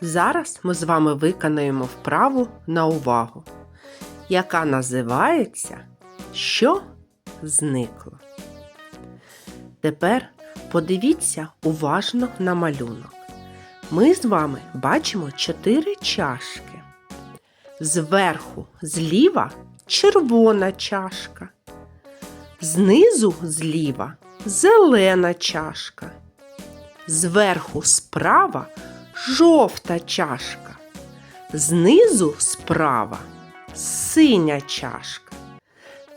Зараз ми з вами виконаємо вправу на увагу, яка називається Що зникло. Тепер подивіться уважно на малюнок. Ми з вами бачимо чотири чашки. Зверху зліва червона чашка. Знизу зліва зелена чашка. Зверху справа жовта чашка. Знизу справа синя чашка.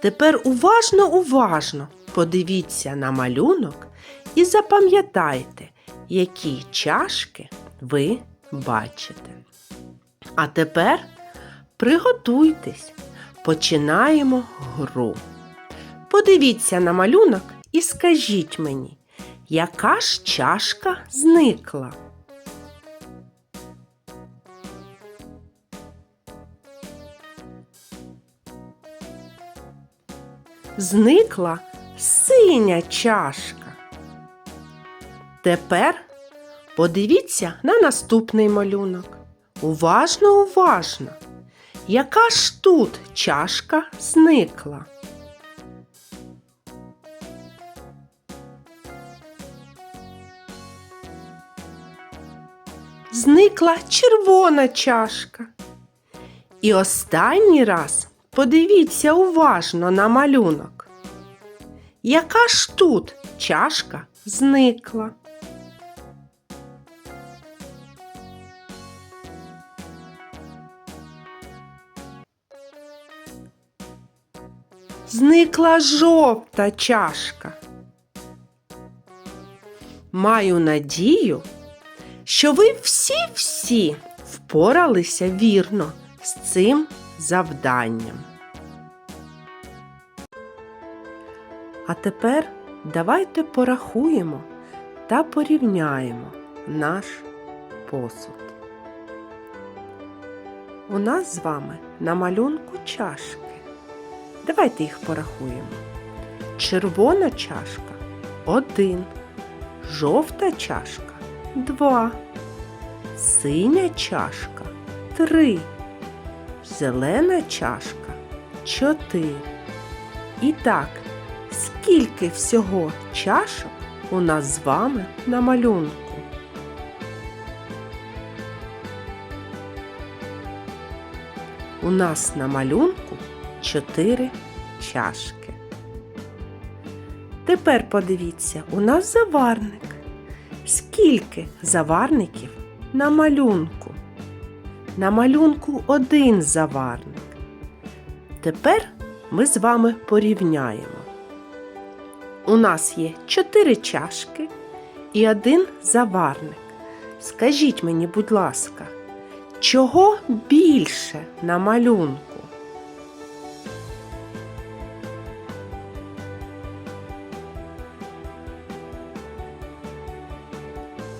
Тепер уважно, уважно подивіться на малюнок і запам'ятайте, які чашки ви бачите. А тепер приготуйтесь, починаємо гру. Подивіться на малюнок і скажіть мені, яка ж чашка зникла? Зникла синя чашка. Тепер подивіться на наступний малюнок. Уважно, уважно. Яка ж тут чашка зникла? Зникла червона чашка. І останній раз подивіться уважно на малюнок. Яка ж тут чашка зникла? Зникла жовта чашка. Маю надію, що ви всі-всі впоралися вірно з цим завданням. А тепер давайте порахуємо та порівняємо наш посуд. У нас з вами на малюнку чашки. Давайте їх порахуємо. Червона чашка один, жовта чашка два, синя чашка три, зелена чашка чотири. І так, скільки всього чашок у нас з вами на малюнку? У нас на малюнку чотири чашки. Тепер подивіться, у нас заварник. Скільки заварників на малюнку? На малюнку один заварник. Тепер ми з вами порівняємо. У нас є чотири чашки і один заварник. Скажіть мені, будь ласка, чого більше на малюнку?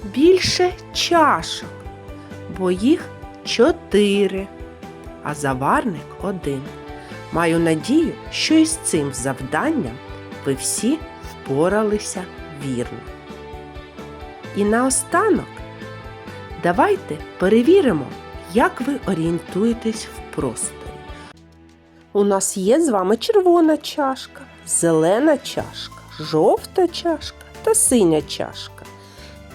Більше чашок, бо їх чотири, а заварник один. Маю надію, що із цим завданням ви всі впоралися вірно. І наостанок давайте перевіримо, як ви орієнтуєтесь в просторі. У нас є з вами червона чашка, зелена чашка, жовта чашка та синя чашка.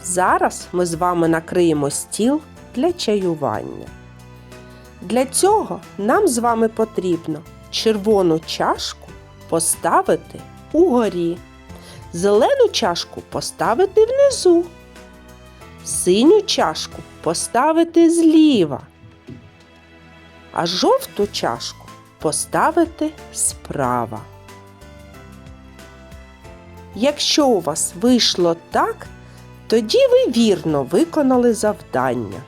Зараз ми з вами накриємо стіл для чаювання. Для цього нам з вами потрібно червону чашку поставити угорі, зелену чашку поставити внизу, синю чашку поставити зліва, а жовту чашку поставити справа. Якщо у вас вийшло так, тоді ви вірно виконали завдання.